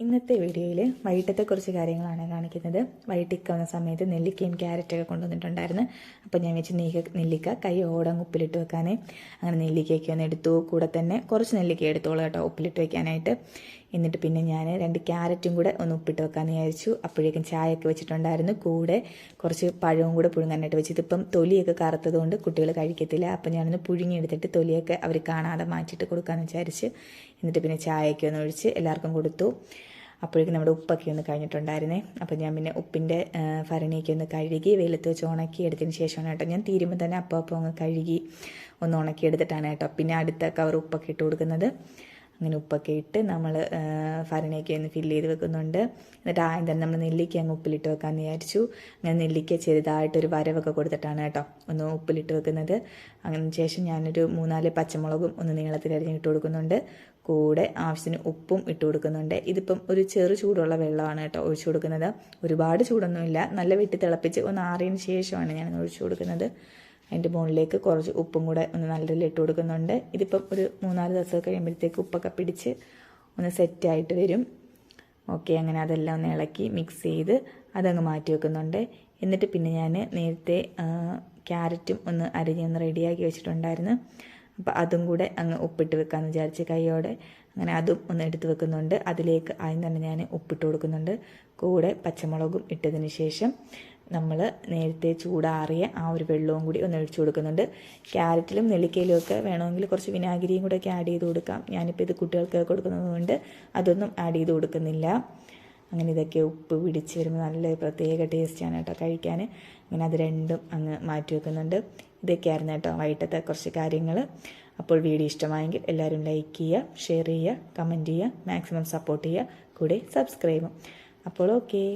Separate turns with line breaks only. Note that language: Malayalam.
ഇന്നത്തെ വീഡിയോയിൽ വൈകിട്ടത്തെ കുറച്ച് കാര്യങ്ങളാണ് കാണിക്കുന്നത്. വൈകിട്ടേക്ക് വന്ന സമയത്ത് നെല്ലിക്കയും ക്യാരറ്റൊക്കെ കൊണ്ടുവന്നിട്ടുണ്ടായിരുന്നു. അപ്പോൾ ഞാൻ വെച്ച് നെയ്ക്ക നെല്ലിക്ക കൈ ഓടങ്ങ് ഉപ്പിലിട്ട് വെക്കാനേ. അങ്ങനെ നെല്ലിക്കയൊക്കെ ഒന്ന് എടുത്തു. കൂടെ തന്നെ കുറച്ച് നെല്ലിക്ക എടുത്തോളൂ കേട്ടോ ഉപ്പിലിട്ട് വെക്കാനായിട്ട്. എന്നിട്ട് പിന്നെ ഞാൻ രണ്ട് ക്യാരറ്റും കൂടെ ഒന്ന് ഉപ്പിട്ട് വെക്കാമെന്ന് വിചാരിച്ചു. അപ്പോഴേക്കും ചായയൊക്കെ വെച്ചിട്ടുണ്ടായിരുന്നു. കൂടെ കുറച്ച് പഴവും കൂടെ പുഴുങ്ങാനായിട്ട് വെച്ചു. ഇതിപ്പം തൊലിയൊക്കെ കറുത്തതുകൊണ്ട് കുട്ടികൾ കഴിക്കത്തില്ല. അപ്പം ഞാനൊന്ന് പുഴുങ്ങിയെടുത്തിട്ട് തൊലിയൊക്കെ അവർ കാണാതെ മാറ്റിയിട്ട് കൊടുക്കാമെന്ന് വിചാരിച്ച് എന്നിട്ട് പിന്നെ ചായയൊക്കെ ഒന്ന് ഒഴിച്ച് എല്ലാവർക്കും കൊടുത്തു. അപ്പോഴേക്കും നമ്മുടെ ഉപ്പൊക്കെ ഒന്ന് കഴിഞ്ഞിട്ടുണ്ടായിരുന്നേ. അപ്പം ഞാൻ പിന്നെ ഉപ്പിന്റെ ഭരണിയൊക്കെ ഒന്ന് കഴുകി വെയിലത്ത് വെച്ച് ഉണക്കി എടുത്തതിന് ശേഷമാണ് കേട്ടോ. ഞാൻ തീരുമ്പോൾ തന്നെ അപ്പം അപ്പം അങ്ങ് കഴുകി ഒന്ന് ഉണക്കി എടുത്തിട്ടാണ് കേട്ടോ പിന്നെ അടുത്ത കവർ ഉപ്പൊക്കെ ഇട്ട് കൊടുക്കുന്നത്. അങ്ങനെ ഉപ്പൊക്കെ ഇട്ട് നമ്മൾ ഫരനയൊക്കെ ഒന്ന് ഫില്ല് ചെയ്ത് വെക്കുന്നുണ്ട്. എന്നിട്ട് ആദ്യം തന്നെ നമ്മൾ നെല്ലിക്ക അങ്ങ് ഉപ്പിലിട്ട് വെക്കാമെന്ന് വിചാരിച്ചു. അങ്ങനെ നെല്ലിക്ക ചെറുതായിട്ടൊരു വരവൊക്കെ കൊടുത്തിട്ടാണ് കേട്ടോ ഒന്ന് ഉപ്പിലിട്ട് വെക്കുന്നത്. അങ്ങനെ ശേഷം ഞാനൊരു മൂന്നാൽ പച്ചമുളകും ഒന്ന് നീളത്തിൽ അരിഞ്ഞിട്ട് കൊടുക്കുന്നുണ്ട്. കൂടെ ആവശ്യത്തിന് ഉപ്പും ഇട്ട് കൊടുക്കുന്നുണ്ട്. ഇതിപ്പം ഒരു ചെറു ചൂടുള്ള വെള്ളമാണ് കേട്ടോ ഒഴിച്ചു കൊടുക്കുന്നത്. ഒരുപാട് ചൂടൊന്നുമില്ല. നല്ല വെട്ടി തിളപ്പിച്ച് ഒന്ന് ആറിയതിന് ശേഷമാണ് ഞാൻ ഒഴിച്ചു കൊടുക്കുന്നത്. അതിന്റെ മുകളിലേക്ക് കുറച്ച് ഉപ്പും കൂടെ ഒന്ന് നല്ല രീതിയിൽ ഇട്ട് കൊടുക്കുന്നുണ്ട്. ഇതിപ്പം ഒരു മൂന്നാൽ ദിവസം കഴിയുമ്പോഴത്തേക്ക് ഉപ്പൊക്കെ പിടിച്ച് ഒന്ന് സെറ്റായിട്ട് വരും. ഓക്കെ അങ്ങനെ അതെല്ലാം ഒന്ന് ഇളക്കി മിക്സ് ചെയ്ത് അതങ്ങ് മാറ്റി വെക്കുന്നുണ്ട്. എന്നിട്ട് പിന്നെ ഞാൻ നേരത്തെ ക്യാരറ്റും ഒന്ന് അരിഞ്ഞൊന്ന് റെഡിയാക്കി വെച്ചിട്ടുണ്ടായിരുന്നു. അപ്പോൾ അതും കൂടെ അങ്ങ് ഉപ്പിട്ട് വെക്കാമെന്ന് വിചാരിച്ച് കൈയോടെ അങ്ങനെ അതും ഒന്ന് എടുത്ത് വെക്കുന്നുണ്ട്. അതിലേക്ക് ആദ്യം തന്നെ ഞാൻ ഉപ്പിട്ട് കൊടുക്കുന്നുണ്ട്. കൂടെ പച്ചമുളകും ഇട്ടതിന് ശേഷം നമ്മൾ നേരത്തെ ചൂടാറിയ ആ ഒരു വെള്ളവും കൂടി ഒന്ന് ഒഴിച്ചു കൊടുക്കുന്നുണ്ട്. ക്യാരറ്റിലും നെല്ലിക്കയിലും ഒക്കെ വേണമെങ്കിൽ കുറച്ച് വിനാഗിരിയും കൂടെ ഒക്കെ ആഡ് ചെയ്ത് കൊടുക്കാം. ഞാനിപ്പോൾ ഇത് കുട്ടികൾക്ക് കൊടുക്കുന്നതുകൊണ്ട് അതൊന്നും ആഡ് ചെയ്ത് കൊടുക്കുന്നില്ല. അങ്ങനെ ഇതൊക്കെ ഉപ്പ് പിടിച്ച് വരുമ്പോൾ നല്ല പ്രത്യേക ടേസ്റ്റാണ് കേട്ടോ കഴിക്കാൻ അങ്ങനെ അത് രണ്ടും അങ്ങ് മാറ്റി വെക്കുന്നുണ്ട്. ഇതൊക്കെയായിരുന്നു കേട്ടോ വൈകിട്ടത്തെ കുറച്ച് കാര്യങ്ങൾ അപ്പോൾ വീഡിയോ ഇഷ്ടമായെങ്കിൽ എല്ലാവരും ലൈക്ക് ചെയ്യുക ഷെയർ ചെയ്യുക കമന്റ് ചെയ്യുക മാക്സിമം സപ്പോർട്ട് ചെയ്യുക കൂടെ സബ്സ്ക്രൈബും അപ്പോൾ ഓക്കേ